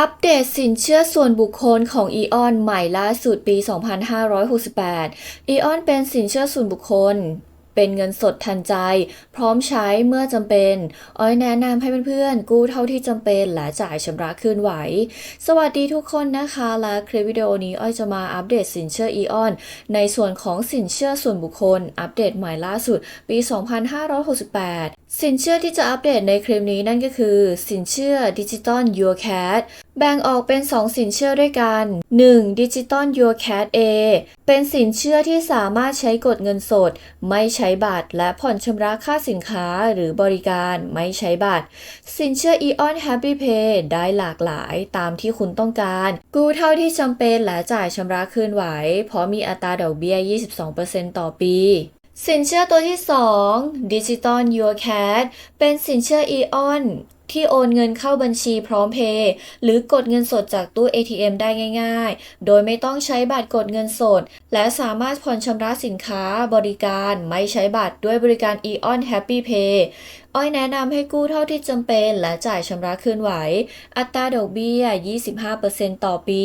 อัปเดตสินเชื่อส่วนบุคคลของ E.ON ใหม่ล่าสุดปี 2568 E.ON เป็นสินเชื่อส่วนบุคคล เป็นเงินสดทันใจ พร้อมใช้เมื่อจำเป็น อ้อยแนะนำให้เพื่อนๆ กู้เท่าที่จำเป็นและจ่ายชำระคืนไหว สวัสดีทุกคนนะคะ และคลิปวิดีโอนี้อ้อยจะมาอัปเดตสินเชื่อ E.ON ในส่วนของสินเชื่อส่วนบุคคล อัปเดตใหม่ล่าสุด ปี 2568สินเชื่อที่จะอัปเดตในคลิปนี้นั่นก็คือ สินเชื่อดิจิตอล Your Cat แบ่งออกเป็น 2 สินเชื่อด้วยกัน 1. ดิจิตอล Your Cat A เป็นสินเชื่อที่สามารถใช้กดเงินสด ไม่ใช้บัตร และผ่อนชำระค่าสินค้าหรือบริการไม่ใช้บัตร สินเชื่อ Eon Happy Pay ได้หลากหลายตามที่คุณต้องการ กู้เท่าที่จำเป็นและจ่ายชำระคืนไหว เพราะมีอัตราดอกเบี้ย 22%ต่อปี สินเชื่อตัวที่ 2 Digital Your Cat เป็นสินเชื่อ Eon ที่โอนเงินเข้าบัญชีพร้อมเพย์หรือกดเงินสดจากตู้ ATM ได้ง่าย ๆ โดยไม่ต้องใช้บัตรกดเงินสด และสามารถผ่อนชำระสินค้าบริการไม่ใช้บัตรด้วยบริการ Eon Happy Pay อ้อยแนะนำให้กู้เท่าที่จำเป็นและจ่ายชำระคืนไหว อัตราดอกเบี้ย 25%ต่อปี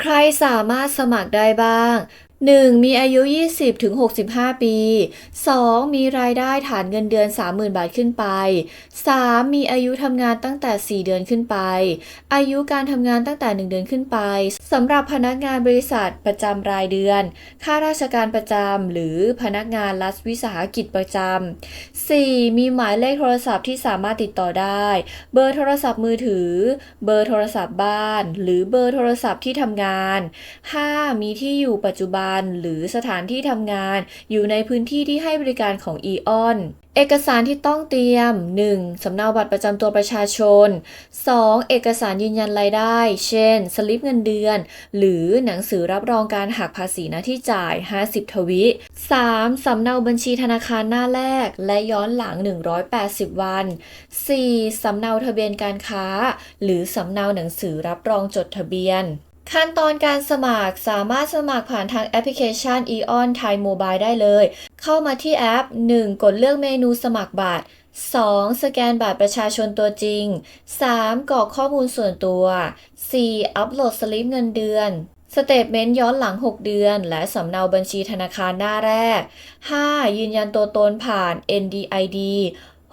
ใครสามารถสมัครได้บ้าง 1. มีอายุ 20-65 ปี 2. มีรายได้ฐานเงินเดือน 30,000 บาทขึ้นไป 3. มีอายุทำงานตั้งแต่ 4 เดือนขึ้นไป อายุการทำงานตั้งแต่ 1 เดือนขึ้นไปสำหรับพนักงานบริษัทประจำรายเดือน ข้าราชการประจำหรือพนักงานรัฐวิสาหกิจประจำ 4. มีหมายเลขโทรศัพท์ที่สามารถติดต่อได้ เบอร์โทรศัพท์มือถือ เบอร์โทรศัพท์บ้าน หรือเบอร์โทรศัพท์ที่ทำงาน 5. มีที่อยู่ปัจจุบันหรือสถานที่ทำงาน อยู่ในพื้นที่ที่ให้บริการของ EON เอกสารที่ต้องเตรียม 1. สำเนาบัตรประจำตัวประชาชน 2. เอกสารยืนยันรายได้ เช่น สลิปเงินเดือน หรือหนังสือรับรองการหักภาษีหน้าที่จ่าย 50 ทวิ 3. สำเนาบัญชีธนาคารหน้าแรก และย้อนหลัง 180 วัน 4. สำเนาทะเบียนการค้า หรือสำเนาหนังสือรับรองจดทะเบียน ขั้นตอนการสมัครสามารถสมัครผ่านทางแอปพลิเคชัน EON Thai Mobile ได้เลย เข้ามาที่แอป 1. กดเลือกเมนูสมัครบัตร 2. สแกนบัตรประชาชนตัวจริง 3. กรอกข้อมูลส่วนตัว 4. อัปโหลดสลิปเงินเดือนสเตทเมนต์ย้อนหลัง 6 เดือน และสำเนาบัญชีธนาคารหน้าแรก 5. ยืนยันตัวตนผ่าน NDID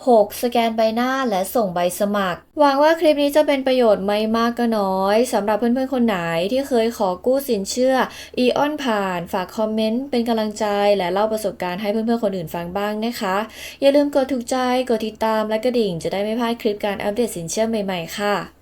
6. สแกนใบหน้าและส่งใบสมัคร หวังว่าคลิปนี้จะเป็นประโยชน์ไม่มากก็น้อยสำหรับเพื่อนๆคนไหนที่เคยขอกู้สินเชื่ออีออนผ่าน ฝากคอมเมนต์เป็นกำลังใจและเล่าประสบการณ์ให้เพื่อนๆคนอื่นฟังบ้างนะคะ อย่าลืมกดถูกใจ กดติดตามและกระดิ่งจะได้ไม่พลาดคลิปการอัปเดตสินเชื่อใหม่ๆค่ะ